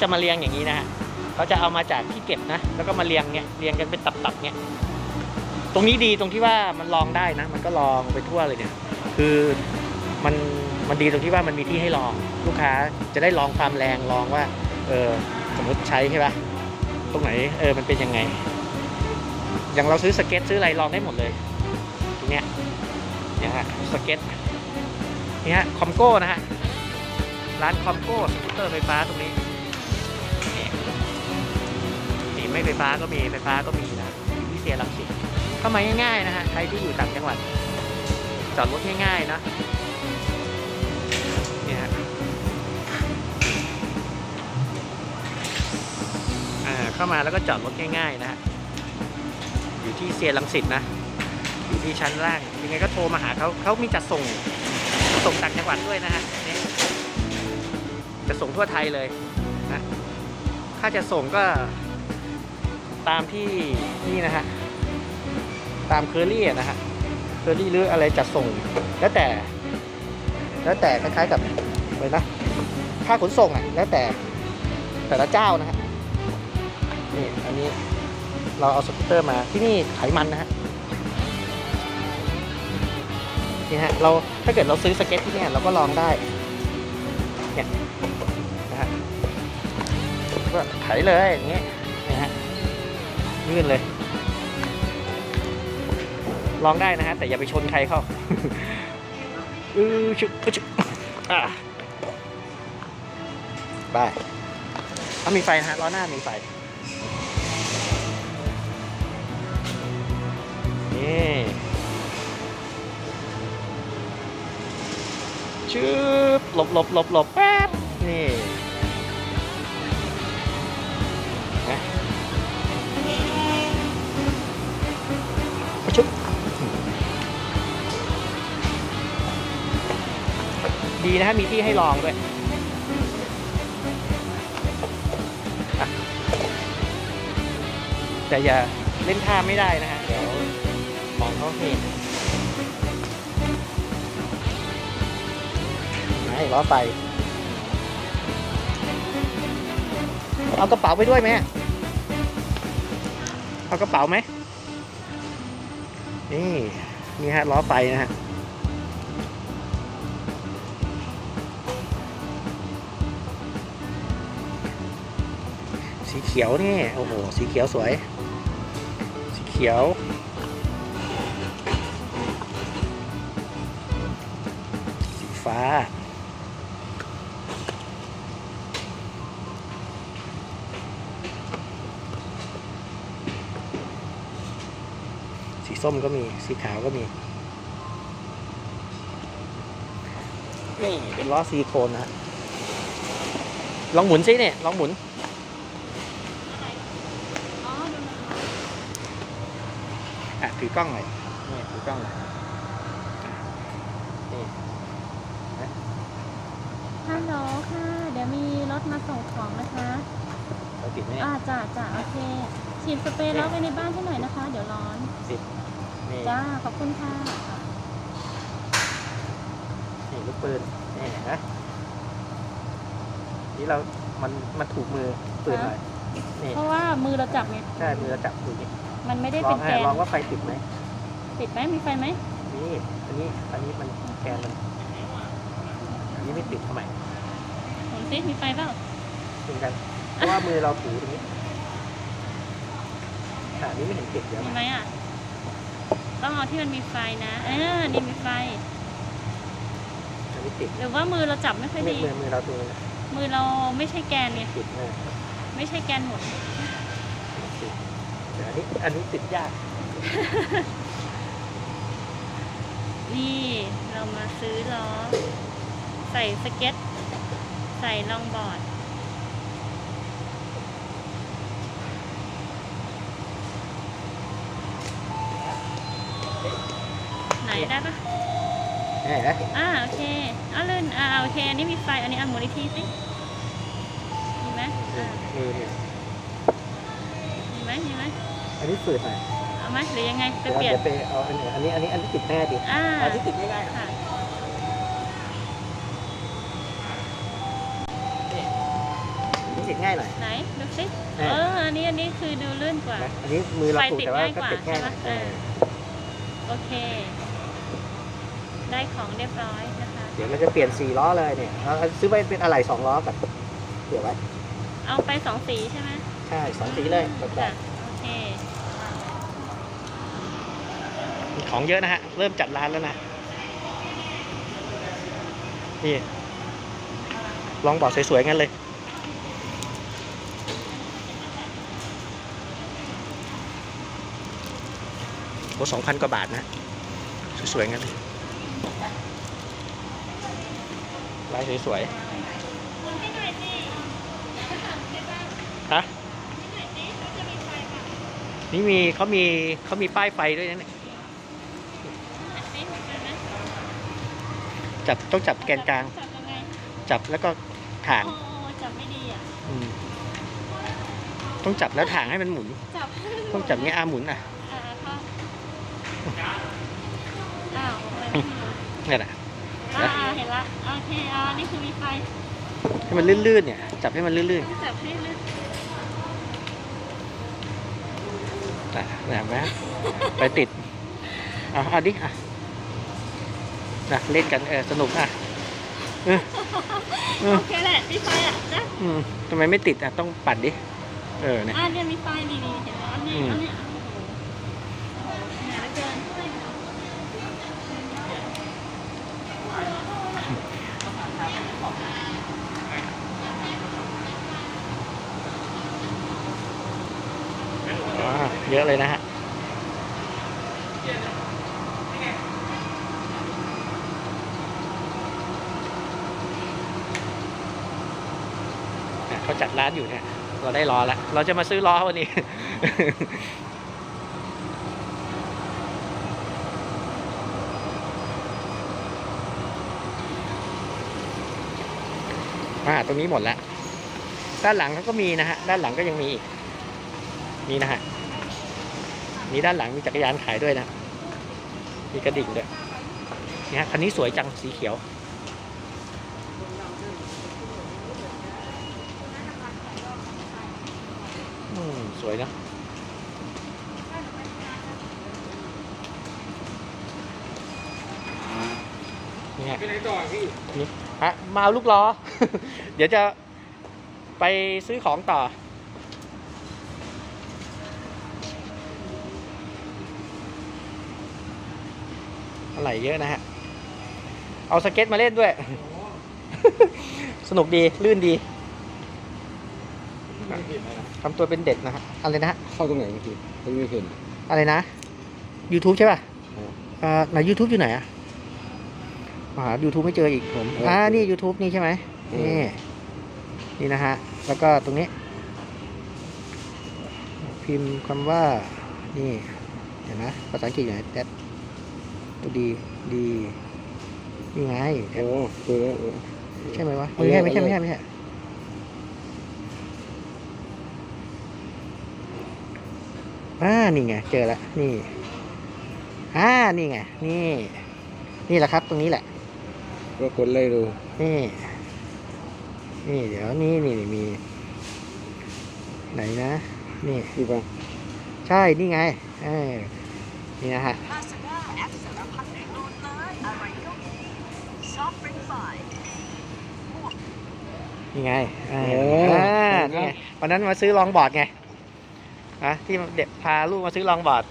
จะมาเรียงอย่างนี้นะฮะเขาจะเอามาจากที่เก็บนะ แล้วก็มาเรียงเนี่ยเรียงกันเป็นตับๆเนี่ยตรงนี้ดีตรงที่ว่ามันลองได้นะ มันก็ลองไปทั่วเลยเนี่ย คือมันมันดีตรงที่ว่ามันมีที่ให้ลองลูกค้าจะได้ลองความแรงลองว่า เออสมมติใช้ใช่ปะตรงไหนเออมันเป็นยังไง อย่างเราซื้อสเก็ตซื้ออะไรลองได้หมดเลยตรงเนี้ยเนี่ยฮะสเก็ตนี่ฮะคอมโก้นะฮะร้านคอมโก้สกูตเตอร์ไฟฟ้าตรงนี้ ไม่ไฟฟ้าก็มีไฟฟ้าก็มีนะอยู่ที่เซียรังสิตเข้ามาง่ายๆนะฮะใครที่อยู่ต่างจังหวัดจอดรถง่ายๆนะเนี่ยฮะเข้ามาแล้วก็จอดรถง่ายๆนะฮะอยู่ที่เซียรังสิตนะอยู่ที่ชั้นล่างยังไงก็โทรมาหาเขาเขามีจัดส่งส่งต่างจังหวัดด้วยนะฮะจะส่งทั่วไทยเลยนะถ้าจะส่งก็ ตามที่นี่นะฮะตามเคอรี่นะฮะเคอรี่หรืออะไรจัดส่งแล้วแต่ แล้วแต่คล้ายๆกับอะไรนะค่าขนส่งอะแล้วแต่แต่ละเจ้านะฮะนี่อันนี้เราเอาสกูตเตอร์มาที่นี่ไขมันนะฮะนี่ฮะเราถ้าเกิดเราซื้อสเก็ตที่นี่เราก็ลองได้เนี่ยนะฮะก็ไถเลยอย่างเงี้ย ลื่นเลย ลองได้นะฮะ แต่อย่าไปชนใครเข้าอือชึกชึกอะไปเอามีไฟนะฮะล้อหน้ามีไฟ นี่ชึบหลบหลบหลบหลบแป๊บ นี่ ชึบดีนะฮะมีที่ให้ลองด้วยอะแต่อย่าเล่นท่าไม่ได้นะฮะเดี๋ยวของเขาเห็นไหนล้อไฟเอากระเป๋าไปด้วยไหมเอากระเป๋าไหม นี่นี่ฮะล้อไฟนะฮะสีเขียวนี่โอ้โหสีเขียวสวย สีเขียวสีฟ้า สีส้มก็มี สีขาวก็มี นี่เป็นล้อซิลิโคนนะฮะลองหมุนซิเนี่ย ลองหมุนอ๋อดูนะอะ ถือกล้องหน่อยนี่ถือกล้องหน่อยนี่ฮัลโหลค่ะ เดี๋ยวมีรถมาส่งของนะคะเราติดไหมอ่าจ่าจ่าโอเคฉีดสเปรย์แล้วไปในบ้านให้หน่อยนะคะ เดี๋ยวร้อน ติด นี่จ้า ขอบคุณค่ะ นี่ลูกปืนนี่เห็นะนี่เรา มัน มันถูกมือปืนหน่อยนี่เพราะว่ามือเราจับไงใช่มือเราจับดูนี่มันไม่ได้ลอเป็งนให้แกนลองว่าไฟติดไหมติดไหมมีไฟไหมนี่อันนี้ อันนี้มันแกนมันอันนี้ไม่ติดทำไมหมุนซิมีไฟเปล่าเหมือนกัน เพราะว่ามือเราถูตรงนี้แต่อันนี้ไม่เห็นติดเดี๋ยวมีนะไหมอะ ต้องเอาที่มันมีไฟนะเออนี่มีไฟ อันนี้ติดหรือว่ามือเราจับไม่ค่อยมือดี มือมือเราตรงนี้มือเราไม่ใช่แกนไงติดเออไม่ใช่แกนหมุนติดแต่อันนี้อันนี้ติดยากนี่เรามาซื้อล้อ ใส่สเก็ต ใส่ลองบอร์ด ไหนได้ปะเห็นไหมอ่าโอเคเอาเล่นอ่าโอเคอันนี้มีไฟ อันนี้อันมูลิทีสิมีไหมอ่ามือเนี่ยมีไหมมีไหมอันนี้ฝืดหน่อยเอาไหมหรือยังไงไปเดี๋ยวเปลี่ยนเดี๋ยวไปเอาอันนี้อันนี้อันนี้อันนี้ติดแน่ดิอ่าอันนี้ติดง่ายๆค่ะนติดง่ายหน่อย ไหนดูสิเอเออออันนี้อันนี้คือดูลื่นกว่า นะอันนี้มือเราไฟถูกติดแต่ว่าง่ายก็กว่าติดง่ายใช่ไหมเออ โอเค ได้ของเรียบร้อยนะคะ เดี๋ยวเราจะเปลี่ยนสี่ล้อเลยเนี่ยเอาเอาซื้อไปเป็นอะไรสองล้อกับเดี๋ยวไว้ เอาไปสองสีใช่ไหมใช่สองสีเลยแบบค่ะโอเค ของเยอะนะฮะ เริ่มจัดร้านแล้วนะ นี่ ลองบอกสวยๆงั้นเลย โอ้สองพันกว่าบาทนะ สวยๆงั้นเลยลายสวยๆ ฮะ นี่มีเขามีเขามีป้ายไฟด้วยนะเนี่ยไม่เหมือนกันนะจับต้องจับแกนกลาง จับยังไงจับแล้วก็ถ่างโอ้จับไม่ดีอะอืมต้องจับแล้วถ่างให้มันหมุนจับต้องจับเงี้ยอาหมุนอะอ่าค่ะอ้าวมันเนี่ยแหละ อ่าเห็นละ โอเคอ่านี่คือมีไฟให้มันลื่นๆเนี่ยจับให้มันลื่นต้องจับให้ลึกๆอะแบบนะไปติดเอาเอาดิอะนะเล่นกันเออสนุกอะเออเออโอเคแหละมีไฟอะนะอืมทำไมไม่ติดอะต้องปัดดิเออเนี่ย อ่าเนี่ยมีไฟนี่นี่เห็นไหมอันนี้อืมอันนี้โอ้โหเหนือเหลือเกิน อ่า เยอะเลยนะฮะเขาจัดร้านอยู่เนี่ย เราได้ล้อแล้ว เราจะมาซื้อล้อวันนี้อ่าตรงนี้หมดแล้ว ด้านหลังเขาก็มีนะฮะ ด้านหลังก็ยังมีอีกนี่นะฮะ มีด้านหลังมีจักรยานขายด้วยนะ มีกระดิ่งด้วยนี่ฮะคันนี้สวยจังสีเขียว อืม สวยนะนี่ฮะไปไหนต่อพี่ฮะมาเอาลูกล้อ เดี๋ยวจะไปซื้อของต่อ อะไรเยอะนะฮะ เอาสเก็ตมาเล่นด้วย สนุกดีลื่นดีทำตัวเป็นเด็กนะฮะอะไรนะฮะเข้าตรงไหนพี่ผมไม่เห็นอะไรนะ YouTube ใช่ป่ะอ๋ออ่าไหน YouTube อยู่ไหนอะมาหา YouTube ไม่เจออีกผมเอออ่อ่านี่ YouTube นี่ใช่ไหมอืมนี่นี่นะฮะ แล้วก็ตรงนี้ พิมพ์คำว่า นี่เดี๋ยวนะภาษาอังกฤษอยู่ไหนแดดตัวดีดีนี่ไงโอ้เจอแล้วเออใช่ไหมวะเอาไม่เลยใช่ไม่ใช่เอาไม่เลยใช่ไม่ใช่อ่านี่ไงเจอแล้วนี่อ่านี่ไงนี่ นี่แหละครับ ตรงนี้แหละ ก็กดไล่ดู นี่ นี่เดี๋ยวนี่นี่นี่มี ไหนนะ นี่นี่ปะใช่ นี่ไงเออนี่นะฮะ นี่ไงเออโอ้อ่าครับนี่ไงวันนั้นมาซื้อลองบอร์ดไงอะที่เด็กพาลูกมาซื้อลองบอร์ด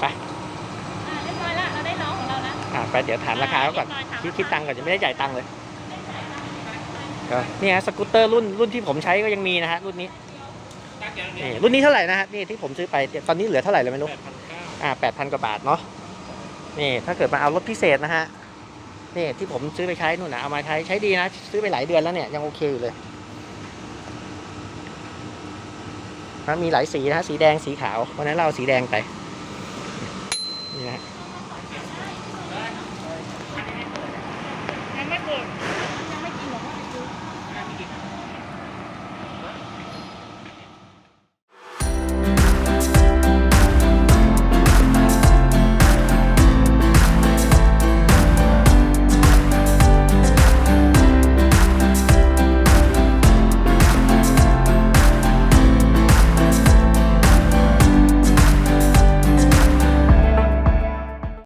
ไปอ่าเรียบร้อยละเราได้น้องของเราแล้วอะไปเดี๋ยวถามราคาเขาก่อนอ่าเรียบร้อยถามคิดคิดราคาตังค์ก่อนจะไม่ได้จ่ายตังค์เลย ก็นี่ฮะสกูตเตอร์รุ่นรุ่นที่ผมใช้ก็ยังมีนะฮะรุ่นนี้นี่รุ่นนี้เท่าไหร่นะฮะนี่ที่ผมซื้อไปตอนนี้เหลือเท่าไหร่เลยไม่รู้อ่าแปดพันกว่าบาทเนาะนี่ถ้าเกิดมาเอารถพิเศษนะฮะนี่ที่ผมซื้อไปใช้นู่นนะเอามาใช้ใช้ดีนะ ซื้อไปหลายเดือนแล้วเนี่ยยังโอเคอยู่เลยนะมีหลายสีนะฮะสีแดงสีขาววันนั้นเราเอาสีแดงไปนี่นะฮะ